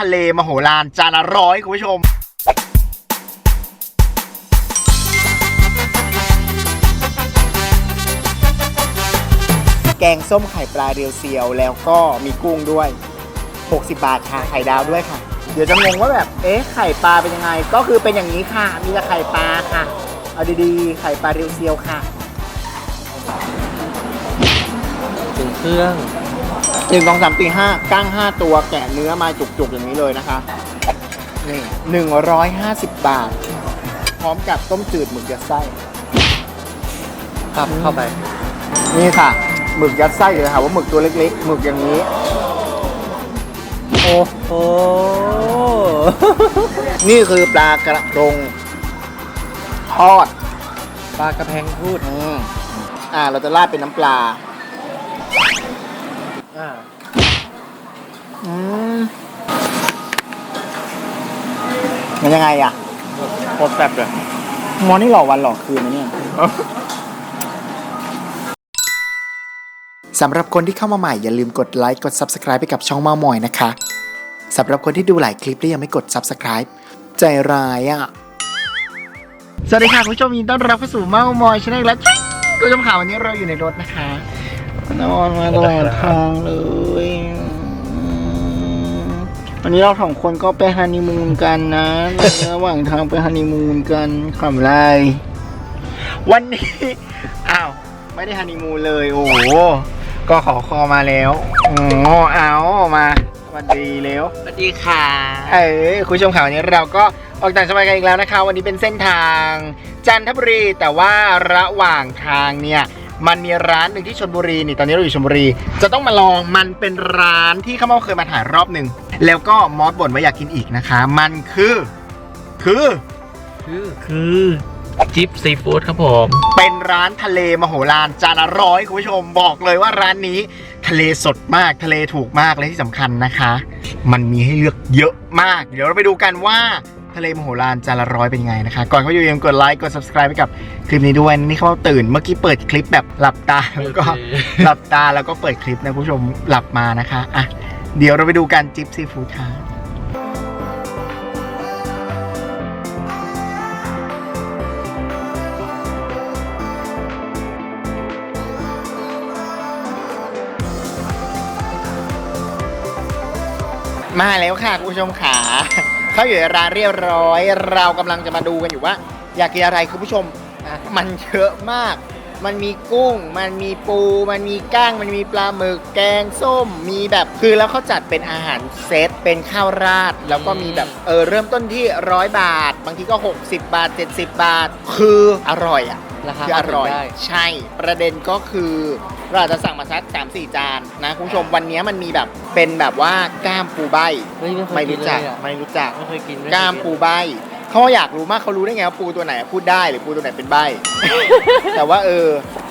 ทะเลมโหฬารจานละร้อยคุณผู้ชมแกงส้มไข่ปลาเรียวเซียว แล้วก็มีกุ้งด้วย 60 บาทค่ะไข่ดาวด้วยค่ะ เดี๋ยวจะงงว่าแบบ เอ๊ะ ไข่ปลาเป็นยังไง ก็คือเป็นอย่างนี้ค่ะ มีแต่ไข่ปลาค่ะ เอาดีๆ ไข่ปลาเรียวเซียวค่ะ ถึงเครื่อง หนึ่งสองสามสี่ห้ากั้งห้าตัวแกะเนื้อมาจุกๆอย่างนี้เลยนะคะนี่หนึ่งร้อยห้าสิบบาท พร้อมกับต้มจืดหมึกยัดไส้ครับเข้าไป นี่ค่ะหมึกยัดไส้เดี๋ยวหาว่าหมึกตัวเล็กๆหมึกอย่างนี้ โอ้โห นี่คือปลากระพงทอด ปลากระแพงพูดอืมอ่า เราจะราดเป็นน้ำปลา อ่าอืมมันยังไงอะโคตรแซ่บเลยมอนี่หลอกวันหลอกคืนนะเนี่ย สำหรับคนที่เข้ามาใหม่อย่าลืมกดไลค์กด Subscribe ไปกับช่องเมามอยนะคะ สำหรับคนที่ดูหลายคลิปแล้วยังไม่กด Subscribe ใจร้ายอะ สวัสดีค่ะ คุณผู้ชมยินดีต้อนรับเข้าสู่เมามอยชาแนลและคุณผู้ชมข่าววันนี้เราอยู่ในรถนะคะ นอนมาตลอดทางเลยอืมวันนี้เราสองคนก็ไปฮันนีมูนกันนะระหว่างทางไปฮันนีมูนกันขำไรวันนี้ อ้าว ไม่ได้ฮันนีมูนเลย โอ้โห ก็ขอคอมาแล้วโอ้เอามาสวัสดีแล้วสวัสดีค่ะ เออคุณผู้ชมข่าววันนี้เราก็ออกต่างจังหวัดกันอีกแล้วนะคะ วันนี้เป็นเส้นทางจันทบุรีแต่ว่าระหว่างทางเนี่ย มันมีร้านหนึ่งที่ชนบุรีนี่ตอนนี้เราอยู่ชนบุรี จะต้องมาลองมันเป็นร้านที่ข้าวเม่าเคยมาถ่ายรอบหนึ่งแล้วก็มอสบ่นว่าอยากกินอีกนะคะ มันคือ คือ คือคือจิ๊บซีฟู้ดครับผม เป็นร้านทะเลมโหฬารจานละร้อยคุณผู้ชมบอกเลยว่าร้านนี้ ทะเลสดมากทะเลถูกมากและที่สำคัญนะคะ มันมีให้เลือกเยอะมาก เดี๋ยวเราไปดูกันว่า ทะเลมโหฬารจานละร้อยเป็นยังไงนะคะ ก่อนเขาอยู่าลืมกดไลค์กด subscribe ไปกับคลิปนี้ด้วยนี่เขาตื่นเมื่อกี้เปิดคลิปแบบหลับตาแล้วก็หลับตาแล้วก็เปิดคลิปนะคุณผู้ชมหลับมานะคะอะเดี๋ยวเราไปดูกันจิ๊บซีฟู้ดค่ะมาแล้วค่ะคุณผู้ชมขา เขาอยู่ในร้านเรียบร้อย เรากำลังจะมาดูกันอยู่ว่า อยากกินอะไรคุณผู้ชมอะมันเยอะมาก มันมีกุ้ง มันมีปู มันมีก้าง มันมีปลาหมึก แกงส้ม มีแบบคือแล้วเขาจัดเป็นอาหารเซต เป็นข้าวราด แล้วก็มีแบบเออเริ่มต้นที่ร้อยบาท บางทีก็ 60 บาท 70 บาท คืออร่อยอะ ราคาคืออร่อยได้ ใช่ประเด็นก็คือเราอาจจะสั่งมาสักสามสี่จานนะคุณผู้ชมวันนี้มันมีแบบเป็นแบบว่าก้ามปูใบเฮ้ยไม่เคไม่ยกินรู้เลจักยอะไม่รู้จัก ไม่เคยกินไเคยนกล้ามปูใบเขาอยากรู้มากเขารู้ได้ไงว่าปูตัวไหนพูดได้หรือปูตัวไหนเป็นใบ แต่ว่าเออ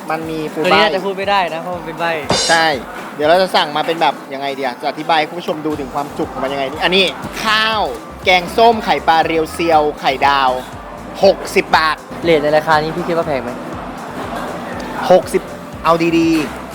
มันมีปูตัวใบ นี้น่าจะพูดไม่ได้นะเพราะมันเป็นใบ ใช่ เดี๋ยวเราจะสั่งมาเป็นแบบยังไงเดียจะอธิบายให้คุณผู้ชมดูถึงความจุกของมันยังไงนี่อันนี้ข้าว แกงส้มไข่ปลาเรียวเซียว ไข่ดาว 60 บาท เลทในราคานี้พี่คิดว่าแพงไหม60เอาดี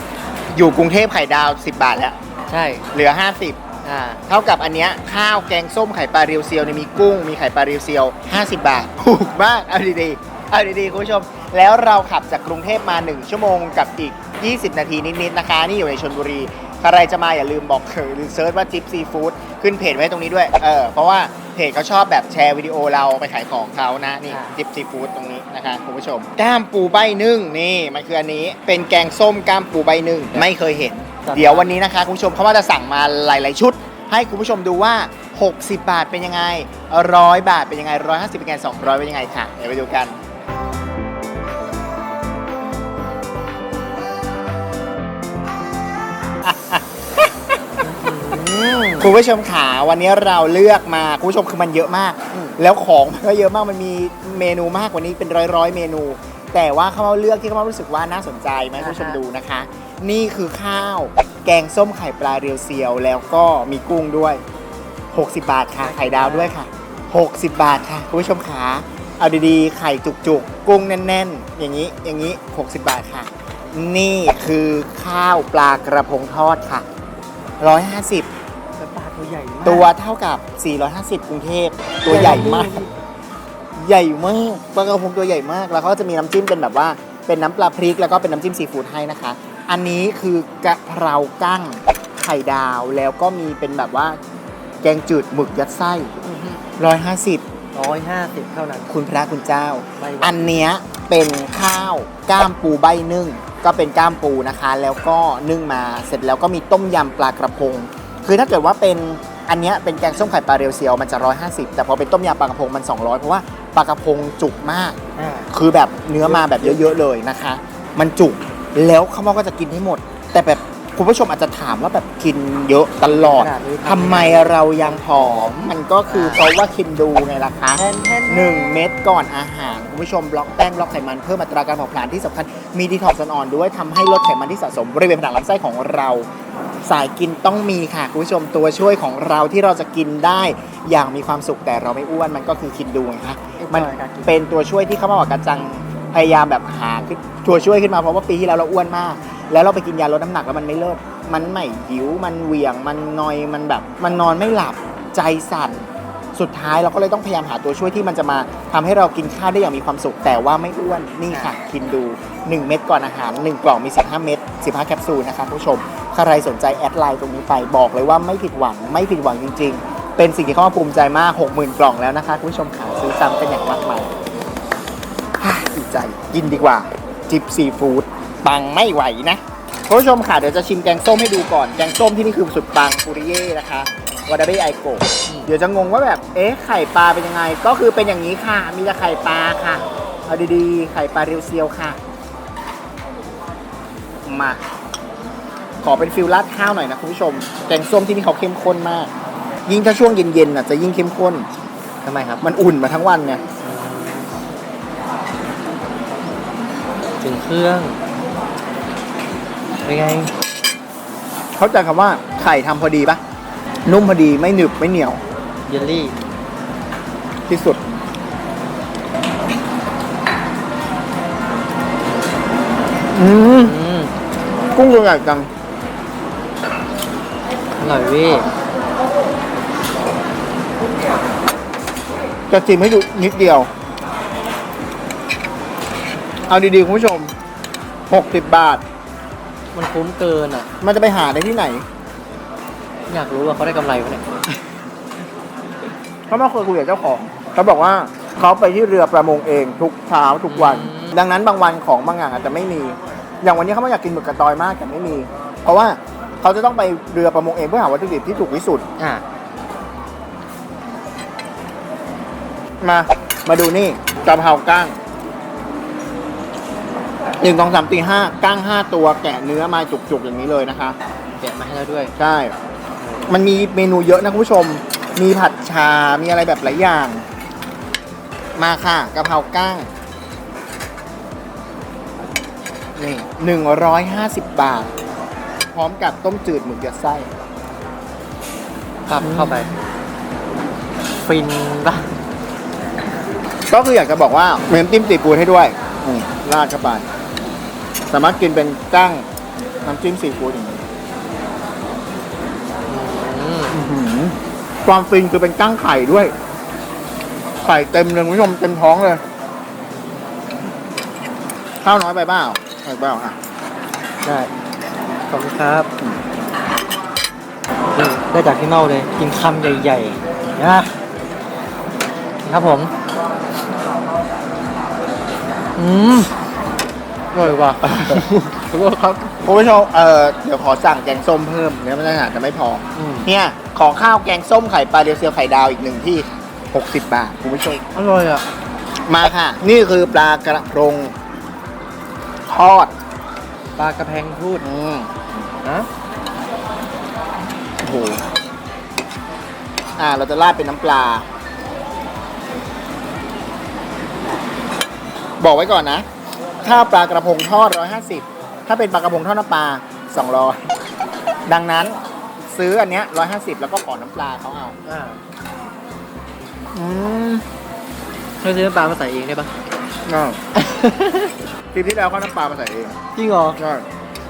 ๆ อยู่กรุงเทพไข่ดาว10บาทแล้ว ใช่เหลือ50อ่าเท่ากับอันเนี้ยข้าวแกงส้มไข่ปลาเรียวเซียวเนี่ยมีกุ้งมีไข่ปลาเรียวเซียว50บาทถูกมากเอาดีๆเอาดีๆคุณผู้ชม แล้วเราขับจากกรุงเทพมา 1 ชั่วโมงกับอีก 20 นาทีนิดๆนะคะนี่อยู่ในชนบุรีใครจะมาอย่าลืมบอกเธอหรือเซิร์ชว่าจิ๊บซีฟู้ดขึ้นเพจไว้ตรงนี้ด้วยเออเพราะว่า เพจเขาชอบแบบแชร์วิดีโอเราไปขายของเขานะ นี่อ่าจิ๊บซีฟู้ดตรงนี้นะคะคุณผู้ชมก้ามปูใบนึ่งนี่มันคืออันนี้เป็นแกงส้มก้ามปูใบนึ่งไม่เคยเห็น เดี๋ยววันนี้นะคะคุณผู้ชมเขาว่าจะสั่งมาหลาย ๆ ชุด ให้คุณผู้ชมดูว่า 60 บาทเป็นยังไงร้อยบาทเป็นยังไง 150 เป็นยังไง 200 เป็นยังไงค่ะ เดี๋ยวไปดูกัน คุณผู้ชมขาวันนี้เราเลือกมา คุณผู้ชมคือมันเยอะมาก แล้วของมันก็เยอะมากมันมีเมนูมากกว่านี้เป็นร้อยร้อยๆเมนู แต่ว่าเขาเลือกที่เขารู้สึกว่าน่าสนใจมาให้คุณผู้ชมดูนะคะ นี่คือข้าวแกงส้มไข่ปลาเรียวเซียว แล้วก็มีกุ้งด้วย 60 บาทค่ะไข่ดาวด้วยค่ะ 60 บาทค่ะคุณผู้ชมขาเอาดีๆ ไข่จุกๆ กุ้งแน่นๆ อย่างนี้อย่างนี้ 60 บาทค่ะ นี่คือข้าวปลากระพงทอดค่ะ 150แต่ปากหนูตัวใหญ่มากตัวเท่ากับ 450 กรุงเทพ ตัวใหญ่มาก ใหญ่มากปลากระพงตัวใหญ่มาก แล้วเขาก็จะมีน้ำจิ้มเป็นแบบว่า เป็นน้ำปลาพริก แล้วก็เป็นน้ำจิ้มซีฟู้ดให้นะคะ อันนี้คือกะเพรากั้งไข่ดาว แล้วก็มีเป็นแบบว่า แกงจืดหมึกยัดไส้ร้อยห้าสิบร้อยห้าสิบเท่านั้น คุณพระคุณเจ้า ไม่ไหว อันเนี้ยเป็นข้าวก้ามปูใบนึ่ง ก็เป็นก้ามปูนะคะ แล้วก็นึ่งมาเสร็จแล้วก็มีต้มยำปลากระพง คือถ้าเกิดว่าเป็น อันเนี้ยเป็นแกงส้มไข่ปลาเรียวเซียวมันจะ 150 แต่พอเป็นต้มยำปลากระพงมัน 200 เพราะว่าปลากระพงจุกมากอ่าคือแบบเนื้อมาแบบเยอะๆเลยนะคะ มันจุกแล้วข้าวหม้อก็จะกินให้หมด แต่แบบคุณผู้ชมอาจจะถามว่าแบบกินเยอะตลอดขนาดนี้ทำไมเรายังผอม มันก็คือเพราะว่าคินดูไงล่ะคะแทนแทนหนึ่งเม็ดก่อนอาหาร คุณผู้ชมบล็อกแป้งบล็อกไขมันเพิ่มอัตราการเผาผลาญที่สำคัญมีดีท็อกซ์อ่อนๆด้วยทำให้ลดไขมันที่สะสมบริเวณผนังลำไส้ของเรา สายกินต้องมีค่ะคุณผู้ชมตัวช่วยของเราที่เราจะกินได้อย่างมีความสุขแต่เราไม่อ้วนมันก็คือคินดูไงคะมันเป็นตัวช่วยที่เขามาบอกกระจังพยายามแบบหาขึ้นตัวช่วยขึ้นมาเพราะว่าปีที่แล้วเราอ้วนมาก แล้วเราไปกินยาลดน้ำหนักแล้วมันไม่เลิศมันไม่หิวมันเหวี่ยงมันนอยมันแบบ มันนอนไม่หลับใจสั่น สุดท้ายเราก็เลยต้องพยายามหาตัวช่วยที่มันจะมาทำให้เรากินข้าวได้อย่างมีความสุข แต่ว่าไม่อ้วนนี่ค่ะกินดู 1 เม็ดก่อนอาหาร 1 กล่องมี 15 เม็ด15 แคปซูลนะคะคุณผู้ชมใครสนใจแอดไลน์ตรงนี้ไปบอกเลยว่าไม่ผิดหวังไม่ผิดหวังจริง ๆ เป็นสิ่งที่เขามาภูมิใจมาก 60,000 กล่องแล้วนะคะคุณผู้ชมขาซื้อซ้ำกันอย่างมากมายฮ่าดีใจกินดีกว่าจิบซีฟู้ดปังไม่ไหวนะคุณผู้ชมค่ะเดี๋ยวจะชิมแกงส้มให้ดูก่อน แกงส้มที่นี่คือสุดปังปุริเย่นะคะ วาดาเบไอโกะเดี๋ยวจะงงว่าแบบ เอ๊ะ ไข่ปลาเป็นยังไง ก็คือเป็นอย่างนี้ค่ะ มีแต่ไข่ปลาค่ะ เอาดีๆ ไข่ปลาเรียวเซียวค่ะ มา ขอเป็นฟิลราดข้าวหน่อยนะคุณผู้ชม แกงส้มที่นี่เขาเข้มข้นมาก ยิ่งถ้าช่วงเย็นๆน่ะจะยิ่งเข้มข้นทำไมครับ มันอุ่นมาทั้งวันเนี่ยถึงเครื่องเป็นไง เข้าใจคำว่าไข่ทำพอดีปะ นุ่มพอดีไม่หนึบไม่เหนียว เยลลี่ ที่สุด อืมอืมกุ้งตัวใหญ่จังอร่อยเว้ยจะจิ้มให้ดูนิดเดียว เอาดีๆ คุณผู้ชม 60 บาท มันคุ้มเกินอะ มันจะไปหาได้ที่ไหน อยากรู้ว่าเขาได้กำไรปะเนี่ยเขามาเคยคุยกับเจ้าของ เขาบอกว่าเขาไปที่เรือประมงเองทุกเช้าทุกวันอืมดังนั้นบางวันของบางอย่างอาจจะไม่มี อย่างวันนี้เขาไม่อยากกินหมึกกระตอยมากแต่ไม่มี เพราะว่าเขาจะต้องไปเรือประมงเองเพื่อหาวัตถุดิบที่ถูกที่สุด อะมา มาดูนี่กะเพราก้างหนึ่งสองสามสี่ห้าก้างห้าตัวแกะเนื้อมาจุกๆอย่างนี้เลยนะคะ แกะมาให้เราด้วย ใช่ มันมีเมนูเยอะนะคุณผู้ชม มีผัดชา มีอะไรแบบหลายอย่าง มาค่ะกะเพราก้างนี่หนึ่งร้อยห้าสิบบาท พร้อมกับต้มจืดหมึกยัดไส้ครับเข้าไป ฟินปะก็คืออยากจะบอกว่ามีน้ำจิ้มซีฟู้ดให้ด้วยอืมราดเข้าไป สามารถกินเป็นก้างน้ำจิ้มซีฟู้ดอย่างนี้ อืม อื้อหือ ความฟินคือเป็นก้างไข่ด้วย ไข่เต็มเลยคุณผู้ชมเต็มท้องเลย ข้าวน้อยไปเปล่าไปเปล่าอะ ได้ ขอบคุณครับนี่ได้จากที่เมาเลย กินคำใหญ่ๆนะครับผม อืมอร่อยว่ะขอโทษครับคุณผู้ชมเออเดี๋ยวขอสั่งแกงส้มเพิ่มเนื้อมันอาจจะไม่พอ อืม เนี่ย ขอข้าวแกงส้มไข่ปลาเดียวเซียวไข่ดาวอีกหนึ่งที่ 60 บาทคุณผู้ชมอร่อยอะ มาค่ะ นี่คือปลากระพงทอดปลากระแพงพูดอืมนะโอ้โหอ่า เราจะราดเป็นน้ำปลา บอกไว้ก่อนนะ ถ้าปลากระพงทอด 150 ถ้าเป็นปลากระพงทอดน้ำปลา 200 ดังนั้น ซื้ออันเนี้ย150แล้วก็ขอน้ำปลาเขาเอา อ่าอืมเราซื้อน้ำปลามาใส่เองได้ปะน่าคลิปที่แล้วเขาน้ำปลามาใส่เองจริงเหรอใช่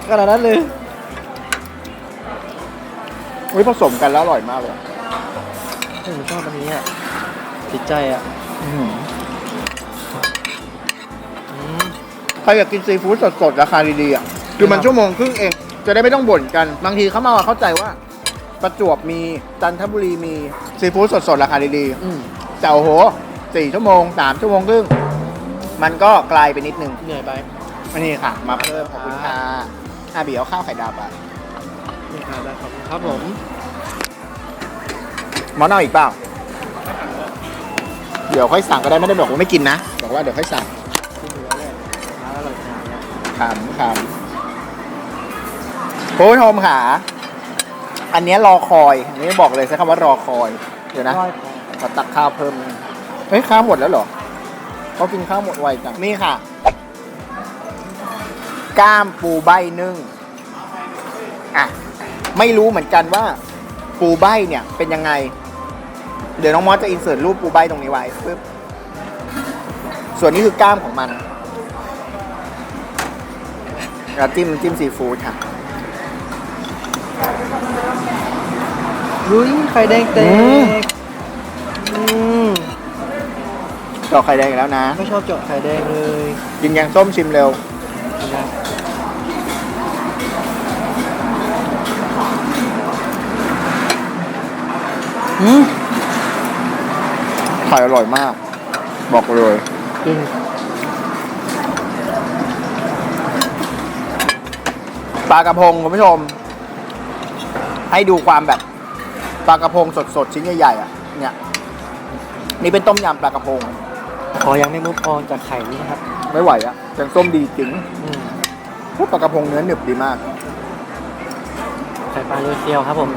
ขนาดนั้นเลยเฮ้ยผสมกันแล้วอร่อยมากเลยผมชอบอันนี้อะติดใจอะอื้อหืออืม ใครอยากกินซีฟู้ดสดๆราคาดีๆอะคือมันครับ ชั่วโมงครึ่งเอง จะได้ไม่ต้องบ่นกัน บางทีเขามาเข้าใจว่า ประจวบมีจันทบุรีมีซีฟู้ดสดๆ ราคาดีอืมๆแต่โอ้โหสี่ชั่วโมงสามชั่วโมงครึ่งมันก็ไกลไปนิดนึงเหนื่อยไป อันนี้ค่ะ มาเพิ่มขอบคุณค่ะอาบีเอาข้าวไข่ดาวไปนี่ครับได้ขอบคุณครับผมมอนเอาอีกเปล่า เดี๋ยวค่อยสั่งก็ได้ไม่ได้บอกว่าไม่กินนะ บอกว่าเดี๋ยวค่อยสั่งที่เหลือเลยร้านอร่อยขนาดเนี้ย ขำขำคุณผู้ชมค่ะ อันเนี้ยรอคอย อันนี้บอกเลยใช้คำว่ารอคอย เดี๋ยวนะร้อยพอขอตักข้าวเพิ่มนึงเฮ้ยข้าวหมดแล้วเหรอเขากินข้าวหมดไวจัง นี่ค่ะ ก้ามปูใบนึ่ง อะ ไม่รู้เหมือนกันว่า ปูใบเนี่ยเป็นยังไง เดี๋ยวน้องมอสจะอินเสิร์ตรูปปูใบตรงนี้ไว้ปึ๊บ ส่วนนี้คือก้ามของมันแล้วจิ้มจิ้มซีฟู้ดค่ะ ลุยไข่แดงแตอืมกอืมเจาะไข่แดงอีกแล้วนะ ไม่ชอบเจาะไข่แดงเลยกินแกงส้มชิมเร็ว นะอืมไข่อร่อยมาก บอกเลย จริงปลากระพงคุณผู้ชม ให้ดูความแบบ ปลากระพงสดๆชิ้นใหญ่ๆอะเนี่ยนี่เป็นต้มยำปลากระพง ขอยังไม่มุกออนจากไข่นี้นะครับไม่ไหวอะแกงส้มดีจริงอืมพวกปลากระพงเนื้อหนึบดีมาก ไข่ปลาเรือเซียวครับผม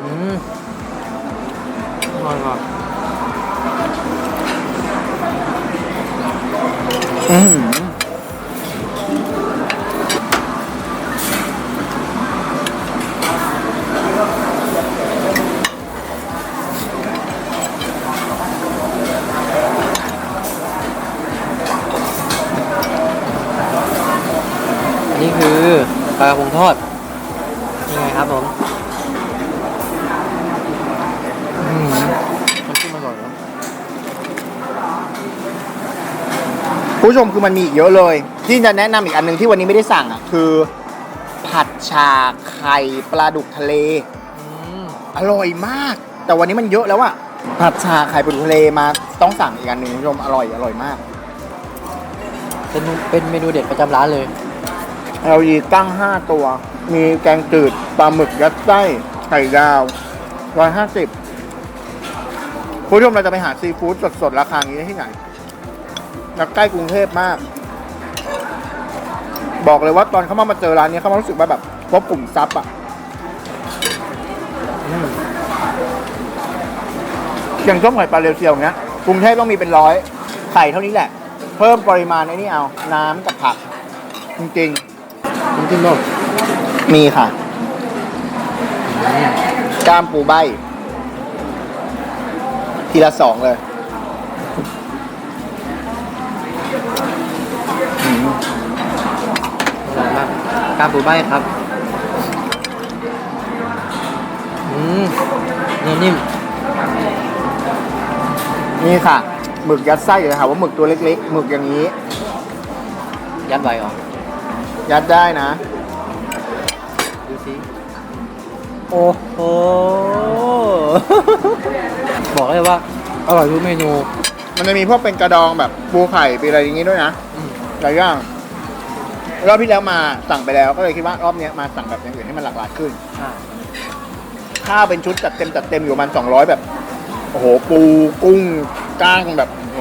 อืมอร่อยว่ะอือ คือปลากระพงทอดยังไงครับผมอืมน้ำจิ้มอร่อยเนอะคุณผู้ชมคือมันมีอีกเยอะเลย ที่จะแนะนำอีกอันหนึงที่วันนี้ไม่ได้สั่งอะ คือ ผัดชาไข่ปลาดุกทะเลอืมอร่อยมาก แต่วันนี้มันเยอะแล้วอะผัดชาไข่ปลาดุกทะเลมาต้องสั่งอีกอันหนึ่งคุณผู้ชมอร่อยอร่อยมาก เป็นเมนูเป็นเมนูเด็ดประจำร้านเลย เราีตั้งห้าตัว มีแกงจืดปลาหมึกยัดไส้ไข่ดาวร้อยห้าสิบคุณผู้ชมเราจะไปหาซีฟู้ดสดๆ ราคาอย่างนี้ได้ที่ไหนใกล้กรุงเทพมาก บอกเลยว่าตอนเขามามาเจอร้านนี้เขามารู้สึกว่าแบบพบกลุ่มทรัพย์อะอืมอย่างส้มไข่ปลาเรียวเซียวเงี้ยกรุงเทพต้องมีเป็นร้อยไข่เท่านี้แหละ เพิ่มปริมาณไอ้นี่เอา น้ำกับผัก จริง น้ำจิ้มด้วยๆมีค่ะ กล้ามปูใบ ทีละสองเลยอืมอร่อยมากกล้ามปูใบครับ อืมเนื้อนิ่ม นี่ค่ะ หมึกยัดไส้อยู่เลยค่ะว่าหมึกตัวเล็กๆ หมึกอย่างนี้ ยัดไว้เหรอ ยัดได้นะ ดูสิ โอ้โห บอกเลยว่า อร่อยทุกเมนู มันจะมีพวกเป็นกระดองแบบปูไข่เป็นอะไรอย่างนี้ด้วยนะอืมหลายอย่างรอบที่แล้วมาสั่งไปแล้วก็เลยคิดว่ารอบเนี้ยมาสั่งแบบอย่างอื่นให้มันหลากหลายขึ้นอ่าข้าวเป็นชุดจัดเต็มจัดเต็มอยู่ประมาณสองร้อยแบบ โอ้โห ปูกุ้งก้างแบบโอ้โห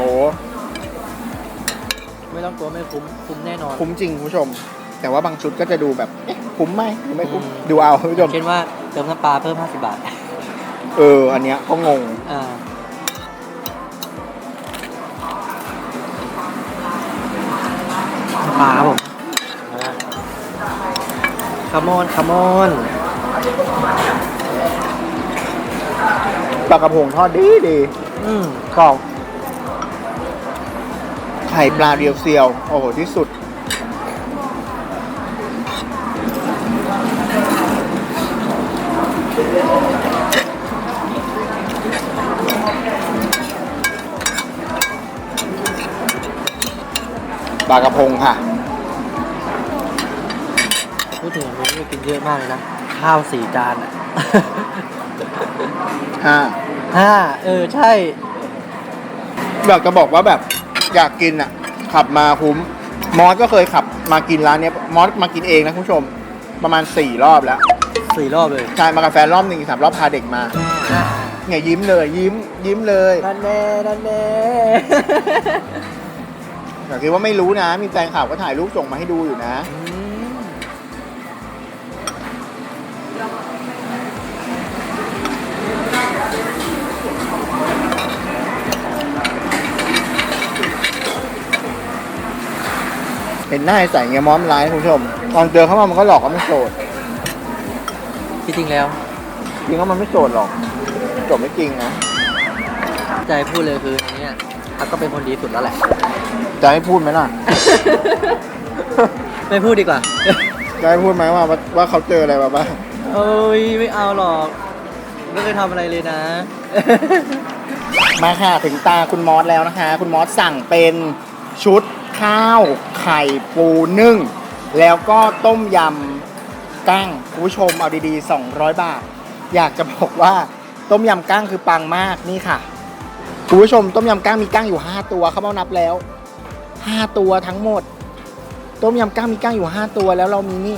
ไม่ต้องกลัวไม่คุ้ม คุ้มแน่นอน คุ้มจริงคุณผู้ชม แต่ว่าบางชุดก็จะดูแบบเอ๊ะคุ้มไหมหรือไม่คุ้มอืมดูเอาคุณผู้ชมเช่นว่าเติมน้ำปลาเพิ่ม 50 บาทเอออันเนี้ยก็งง อ่าน้ำปลาครับผมคามอนคามอนปลากระพงทอดดีดีอืมกรอบไข่ปลาเรียวเซียว โอ้โห ที่สุด ลากระพงค่ะ พูดถึงอันนี้ก็กินเยอะมากเลยนะ ข้าวสี่จานอะ ห้าห้าเออ ใช่ อยากจะบอกว่าแบบอยากกินอะ ขับมาคุ้ม มอสก็เคยขับมากินร้านเนี้ยมอสมากินเองนะคุณผู้ชม ประมาณสี่รอบแล้วสี่รอบเลยใช่มากับแฟนรอบหนึ่งสามรอบพาเด็กมาเนี่ยยิ้มเลย ยิ้มยิ้มเลย นั่นแน่นั่นแน่ แต่คิดว่าไม่รู้นะ มีแฟนข่าวก็ถ่ายรูปส่งมาให้ดูอยู่นะอืมเห็นหน้าใส่เงี้ยมอมร้ายคุณผู้ชม ตอนเจอเข้ามามันก็หลอกว่ามันโสด ที่จริงแล้วจริงก็มันไม่โสดหรอกโสดไม่จริงนะ ใจพูดเลยคืออันเนี้ยทักก็เป็นคนดีสุดแล้วแหละ จะให้พูดไหมล่ะ ไม่พูดดีกว่า จะให้พูดไหมว่าว่าเขาเจออะไรมาบ้างเอ้ยไม่เอาหรอก ไม่เคยทำอะไรเลยนะ มาค่ะถึงตาคุณมอสแล้วนะคะ คุณมอสสั่งเป็นชุดข้าวไข่ปูนึ่ง แล้วก็ต้มยำกั้งคุณผู้ชมเอาดีๆ 200 บาท อยากจะบอกว่าต้มยำกั้งคือปังมากนี่ค่ะคุณผู้ชมต้มยำกั้งมีกั้งอยู่ 5 ตัวเขาเมานับแล้ว 5 ตัวทั้งหมด ต้มยำกั้งมีกั้งอยู่ 5 ตัวแล้วเรามีนี่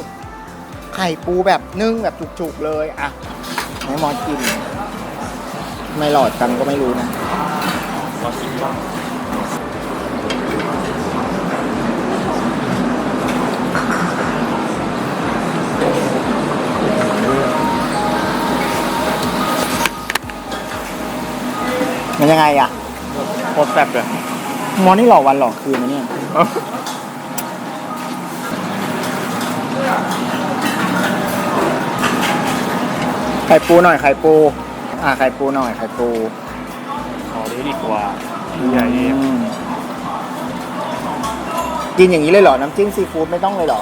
ไข่ปูแบบนึ่งแบบจุกๆเลยอะให้มอสกิน ไม่หลอดกันก็ไม่รู้นะมันยังไงอะโคตรแซ่บเลย มอนี่หลอกวันหลอกคืนนะเนี่ย ไข่ปูหน่อยไข่ปู อ่าไข่ปูหน่อยไข่ปูขอนี้ดีกว่าใหญ่อืมกินอย่างนี้เลยเหรอ น้ำจิ้มซีฟู้ดไม่ต้องเลยเหรอ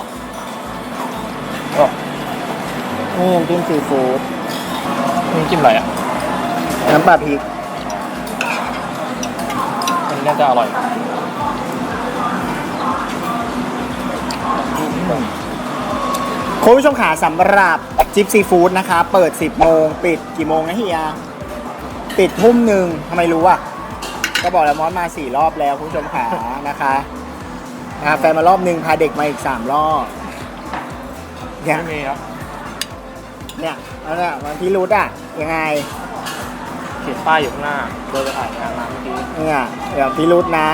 อ๋อนี่น้ำจิ้มซีฟู้ดนี่จิ้มอะไรอะ น้ำปลาพริกมั นน่าจะอร่อยคุณผู้ชมขาสำหรับจิปซีฟู้ดนะคะ เปิด 10 โมง ปิดกี่โมงนะเฮีย ปิดทุ่มหนึ่งทำไมรู้อะ ก็บอกแล้วมอสมาสี่รอบแล้วคุณผู้ชมขานะคะนะคะแฟนมารอบหนึ่งพาเด็กมาอีกสามรอบเนี่ยไม่มีครับเนี่ยแล้วเนี่ยวันที่รุดอะ ยังไง เขียนป้ายอยู่ข้างหน้าเดินไปถ่ายงานมาเมื่อกี้เนี่ยอย่างพี่รุดนะ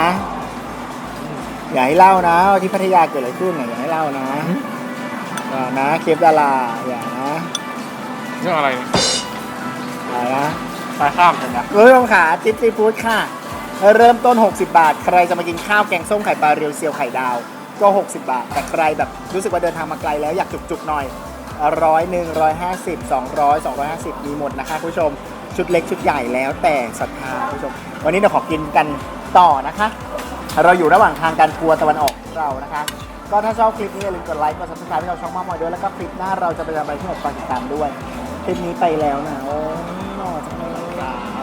อย่าให้เล่านะว่าที่พัทยาเกิดอะไรขึ้นน่ะอย่าให้เล่านะอย่านะเคปดาราอย่านะเรื่องอะไรเนี่ยอย่านะตายข้ามเห็นไหมคุณผู้ชมขาจิ๊บซีฟู้ดค่ะ เริ่มต้น 60 บาท ใครจะมากินข้าวแกงส้มไข่ปลาเรียวเซียวไข่ดาว ก็ 60 บาท แต่ใครแบบรู้สึกว่าเดินทางมาไกลแล้วอยากจุกๆหน่อยร้อยหนึ่งร้อยห้าสิบสองร้อยสองร้อยห้าสิบมีหมดนะคะคุณผู้ชม ชุดเล็กชุดใหญ่แล้วแต่ศรัทธาคุณผู้ชม วันนี้เราขอกินกันต่อนะคะ เราอยู่ระหว่างทางการทัวร์ตะวันออกของเรานะคะ ก็ถ้าชอบคลิปนี้อย่าลืมกดไลค์กดซับสไครต์ให้เราช่องมากมอยด้วยแล้วก็คลิปหน้าเราจะไปทำอะไรที่หมฝากติดตามด้วย คลิปนี้ไปแล้วนะโอ้ยหล่อจังเลย